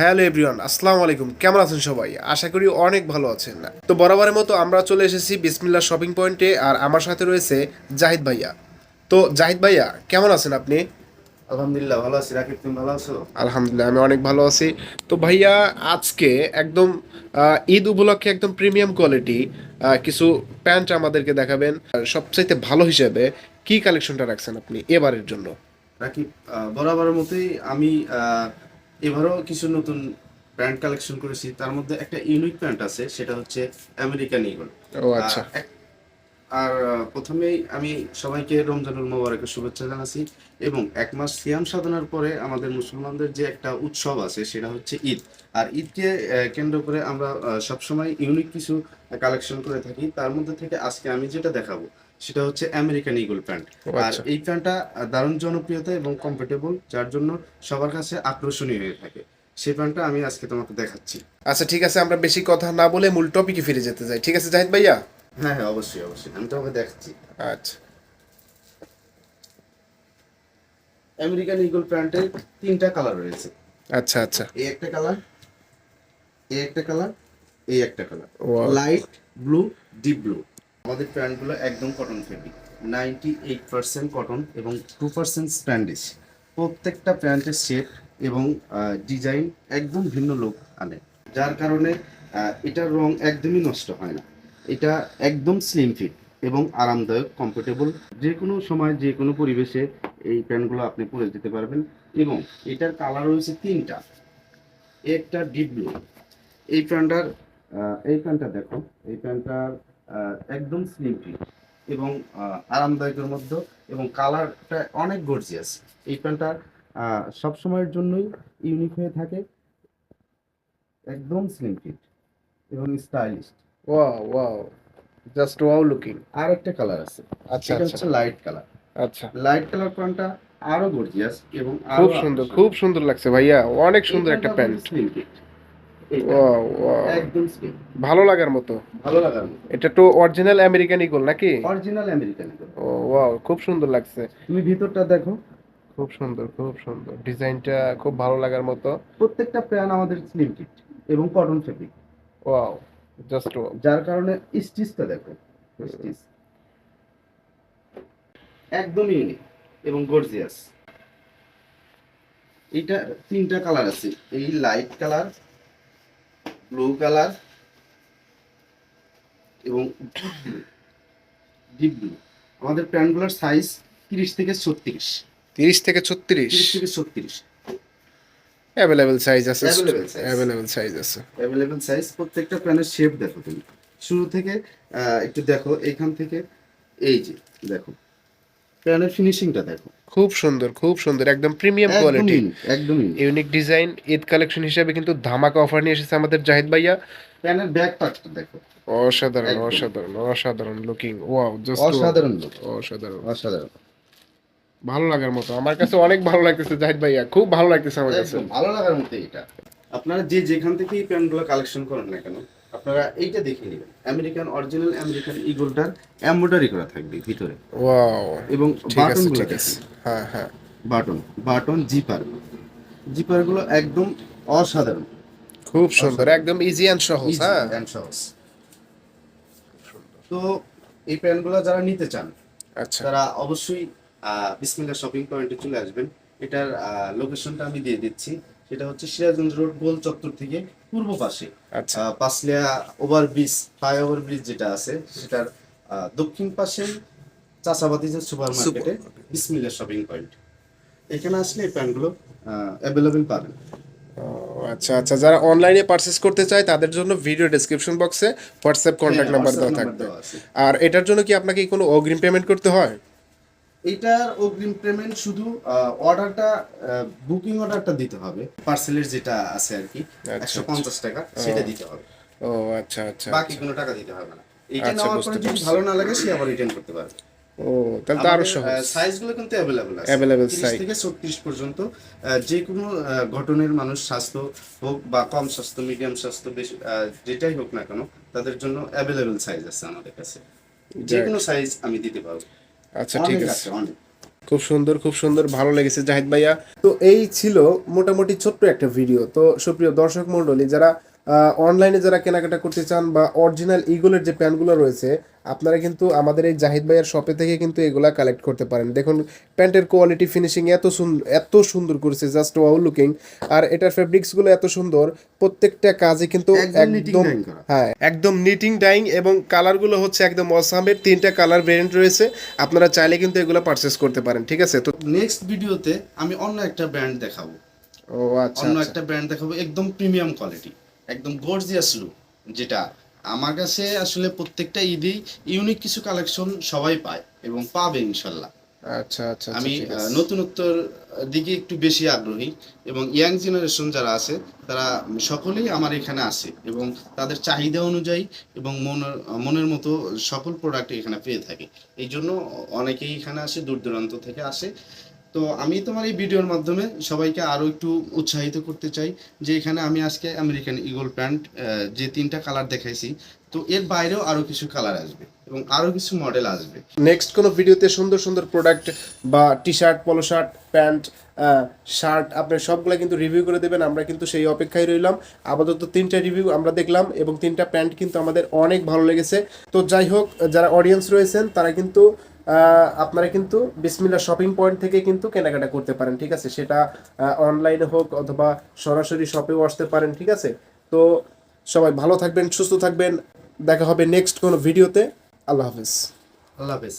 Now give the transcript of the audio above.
Hello everyone আসসালামু আলাইকুম। কেমন আছেন সবাই? আশা করি অনেক ভালো আছেন। তো বরাবরের মতো আমরা চলে এসেছি বিসমিল্লা শপিং পয়েন্টে আর আমার সাথে রয়েছে জাহিদ ভাইয়া। তো জাহিদ ভাইয়া কেমন আছেন আপনি? আলহামদুলিল্লাহ ভালো আছি। রাকিব তুমি ভালো আছো? আলহামদুলিল্লাহ আমি অনেক ভালো আছি। তো ভাইয়া আজকে একদম ঈদ উপলক্ষে একদম প্রিমিয়াম কোয়ালিটি কিছু প্যান্ট আমাদেরকে দেখাবেন। আর সবচাইতে ভালো হিসেবে কি কালেকশনটা রাখছেন আপনি এবারের জন্য? রাকিব বরাবরের মতোই আমি এবারও কিছু নতুন ব্র্যান্ড কালেকশন করেছি। তার মধ্যে একটা ইউনিক প্যান্ট আছে সেটা হচ্ছে আমেরিকান ইগল ও আচ্ছা। আর প্রথমেই আমি সবাইকে রমজানুল মোবারকের শুভেচ্ছা জানাচ্ছি এবং এক মাস সিয়াম সাধনার পরে আমাদের মুসলমানদের যে একটা উৎসব আছে সেটা হচ্ছে ঈদ। আর ঈদকে কেন্দ্র করে আমরা সবসময় ইউনিক কিছু কালেকশন করে থাকি। তার মধ্যে থেকে আজকে আমি যেটা দেখাবো সেটা হচ্ছে আমেরিকান ইগল প্যান্ট। আর আচ্ছা। এই প্যান্টটা দারুণ জনপ্রিয়তা এবং কমফোর্টেবল যার জন্য সবার কাছে আকর্ষণীয় হয়ে থাকে। সেই প্যান্টটা আমি আজকে তোমাকে দেখাচ্ছি। আচ্ছা ঠিক আছে আমরা বেশি কথা না বলে মূল টপিকে ফিরে যেতে চাই। ঠিক আছে জাহিদ ভাইয়া? হ্যাঁ হ্যাঁ অবশ্যই অবশ্যই। আমি তোমাকে দেখাচ্ছি। আচ্ছা। আমেরিকান ইগল প্যান্টের তিনটা কালার রয়েছে। আচ্ছা আচ্ছা। এই একটা কালার এই একটা কালার এই একটা colour. Light blue deep blue আমাদের প্যান্টগুলো একদম cotton fabric ninety eight percent cotton এবং টু পার্সেন্ট স্প্যান্ডিশ প্রত্যেকটা প্যান্টের শেপ এবং ডিজাইন একদম ভিন্ন লোক আনে। যার কারণে এটার রং একদমই নষ্ট হয় না। এটা একদম স্লিম ফিট এবং আরামদায়ক কমফোর্টেবল যে কোনো সময় যে কোনো পরিবেশে এই প্যান্টগুলো আপনি পরে দিতে পারবেন এবং এটার কালার রয়েছে তিনটা। একটা ডিপ ব্লু এই প্যান্টটার এই প্যান্টটা দেখো। এই প্যান্টটার একদম স্লিম ফিট এবং আরামদায়কের মধ্যে এবং কালারটা অনেক গর্জিয়াস এই প্যান্টটা সবসময়ের জন্যই ইউনিক হয়ে থাকে। একদম স্লিম ফিট এবং stylish wow wow just wow looking আর একটা কালার আছে। আচ্ছা এটা আচ্ছা। হচ্ছে লাইট কালার আচ্ছা। লাইট কালার প্যান্টটা আরও গর্জিয়াস এবং খুব সুন্দর খুব সুন্দর লাগছে ভাইয়া। অনেক সুন্দর একটা pant slim fit wow wow একদম ভালো লাগার মতো। ভালো লাগার মতো। এটা তো অরিজিনাল আমেরিকান ইগল নাকি? অরিজিনাল আমেরিকান ও ওয়াও খুব সুন্দর লাগছে। তুমি ভিতরটা দেখো। খুব সুন্দর খুব সুন্দর। ডিজাইনটা খুব ভালো লাগার মতো। প্রত্যেকটা প্যান আমাদের স্লিম ফিট এবং কটন ফেব্রিক ওয়াও জাস্ট যার কারণে স্টিচটা দেখো স্টিচ। একদম ইউনিক এবং গর্জিয়াস এইটা তিনটা কালার আছে এই লাইট কালার ব্লু কালার এবং ডিপ ব্লু আমাদের প্যান্টগুলোর সাইজ তিরিশ থেকে ছত্রিশ। তিরিশ থেকে ছত্রিশ? তিরিশ থেকে ছত্রিশ। অ্যাভেলেবেল সাইজ আছে। অ্যাভেলেবেল সাইজ আছে। অ্যাভেলেবেল সাইজ প্রত্যেকটা প্যানের শেপ দেখো তুমি। শুরু থেকে একটু দেখো এইখান থেকে এই যে দেখো। প্যানের ফিনিশিংটা দেখো। খুব সুন্দর খুব সুন্দর একদম premium quality unique design Eid collection হিসেবে কিন্তু ধামাকা অফার নিয়ে এসেছে আমাদের জাহিদ ভাইয়া। প্যানের ব্যাক পার্টটা দেখো। অসাধারণ অসাধারণ অসাধারণ লুকিং ওয়াও জাস্ট অসাধারণ অসাধারণ। অসাধারণ। ভালো লাগার মতো আমার কাছে অনেক ভালো লাগতেছে জাহিদ ভাইয়া খুব ভালো লাগতেছে আমার কাছে। ভালো লাগার মতো এটা আপনারা যে যেখান থেকে প্যান্টগুলো কালেকশন করেন না কেন আপনারা এইটা দেখে নেবেন। আমেরিকান অরিজিনাল আমেরিকান ইগলটার এমব্রয়ডারি করা থাকবে ভিতরে। ওয়াও এবং বাটনগুলো হ্যাঁ হ্যাঁ। Button button zipper. জিপারগুলো একদম অসাধারণ। খুব সুন্দর একদম ইজি অ্যান্ড সহজ হ্যাঁ? and সহজ। তো এই প্যান্টগুলো যারা নিতে চান আচ্ছা। তারা অবশ্যই বিসমিল্লাহ শপিং পয়েন্টে চলে আসবেন। এটার লোকেশনটা আমি দিয়ে দিচ্ছি। সেটা হচ্ছে সিরাজগঞ্জ রোড গোল চত্বর থেকে পূর্ব পাশে। আচ্ছা। Panchlia over bridge flyover bridge যেটা আছে সেটার দক্ষিণ পাশে চাষাবাদি যে সুপার মার্কেটে বিসমিল্লাহ শপিং পয়েন্ট। এখানে আসলে এই প্যান্টগুলো অ্যাভেলেবেল পাবেন। আচ্ছা আচ্ছা যারা অনলাইনে পারচেস করতে চায় তাদের জন্য ভিডিও ডেসক্রিপশন বক্সে হোয়াটসঅ্যাপ কন্ট্যাক্ট নাম্বার দেওয়া থাকবে। আর এটার জন্য কি আপনাকে কোনো অগ্রিম পেমেন্ট করতে হয়? এইটার অগ্রিম পেমেন্ট শুধু অর্ডারটা বুকিং অর্ডারটা দিতে হবে। পার্সেলের যেটা আছে আর কি আচ্ছা, একশো পঞ্চাশ টাকা সেটা দিতে হবে। ও আচ্ছা আচ্ছা। বাকি কোনো টাকা দিতে হবে না। এইটা আচ্ছা, নেওয়ার পরে যদি ভালো না লাগে সে আবার রিটার্ন করতে পারবে। ও তাহলে তো আরও সহজ। সাইজগুলো কিন্তু অ্যাভেলেবল আছে। 30 size। থেকে ছত্রিশ পর্যন্ত আহ, যে কোনো গঠনের মানুষ স্বাস্থ্য হোক বা কম স্বাস্থ্য মিডিয়াম স্বাস্থ্য বেশি যেটাই হোক না কেন তাদের জন্য অ্যাভেলেবল সাইজ আছে আমাদের কাছে। যে কোনো সাইজ আমি দিতে পারব। আচ্ছা ঠিক আছে অনেক। খুব সুন্দর খুব সুন্দর ভালো লেগেছে। জাহিদ ভাইয়া তো এই ছিল মোটামুটি ছোট্ট একটা ভিডিও। তো সুপ্রিয় দর্শক মন্ডলী যারা অনলাইনে যারা কেনাকাটা করতে চান বা অরিজিনাল ইগলের যে প্যান্টগুলো রয়েছে আপনারা কিন্তু আমাদের এই জাহিদ ভাইয়ের শপে থেকে কিন্তু এগুলা কালেক্ট করতে পারেন। দেখুন প্যান্টের কোয়ালিটি ফিনিশিং এত সুন্দর এত সুন্দর করেছে জাস্ট ওয়াও লুকিং আর এটার ফেব্রিক্সগুলো এত সুন্দর প্রত্যেকটা কাজে কিন্তু একদম। হ্যাঁ একদম নিটিং ডাইং এবং কালারগুলো হচ্ছে একদম অসামের তিনটা কালার ভেরিয়েন্ট রয়েছে। আপনারা চাইলে কিন্তু এগুলো পারচেস করতে পারেন ঠিক আছে? তো নেক্সট ভিডিওতে আমি অন্য একটা ব্র্যান্ড দেখাবো। ও আচ্ছা অন্য আচ্ছা। একটা ব্র্যান্ড দেখাবো একদম প্রিমিয়াম কোয়ালিটি একদম গর্জিয়াস লুক যেটা আমার কাছে আসলে প্রত্যেকটা ঈদেই ইউনিক কিছু কালেকশন সবাই পায় এবং পাবে ইনশাল্লাহ। আচ্ছা আচ্ছা আমি আহ, আছে। নতুনত্বর দিকে একটু বেশি আগ্রহী এবং ইয়াং জেনারেশন যারা আছে তারা সকলেই আমার এখানে আসে এবং তাদের চাহিদা অনুযায়ী এবং মনের মনের মতো সকল প্রোডাক্ট এখানে পেয়ে থাকে। এই জন্য অনেকেই এখানে আসে দূর দূরান্ত থেকে আসে। তো আমি তোমার এই ভিডিওর মাধ্যমে সবাইকে আরও একটু উৎসাহিত করতে চাই যে এখানে আমি আজকে আমেরিকান ইগল প্যান্ট যে তিনটা কালার দেখাইছি, তো এর বাইরেও আরও কিছু কালার আসবে এবং আরও কিছু মডেল আসবে। নেক্সট কোনো ভিডিওতে সুন্দর সুন্দর প্রোডাক্ট বা T shirt polo shirt pant shirt আপনার সবগুলো কিন্তু রিভিউ করে দেবেন, আমরা কিন্তু সেই অপেক্ষায় রইলাম। আপাতত তিনটা রিভিউ আমরা দেখলাম এবং তিনটা প্যান্ট কিন্তু আমাদের অনেক ভালো লেগেছে। তো যাই হোক, যারা অডিয়েন্স রয়েছেন, তারা কিন্তু আপনারা কিন্তু বিসমিল্লা শপিং পয়েন্ট থেকে কিন্তু কেনাকাটা করতে পারেন, ঠিক আছে? সেটা অনলাইনে হোক অথবা সরাসরি শপেও আসতে পারেন, ঠিক আছে? তো সবাই ভালো থাকবেন, সুস্থ থাকবেন। দেখা হবে নেক্সট কোনো ভিডিওতে আল্লাহ হাফেজ। আল্লাহ হাফেজ।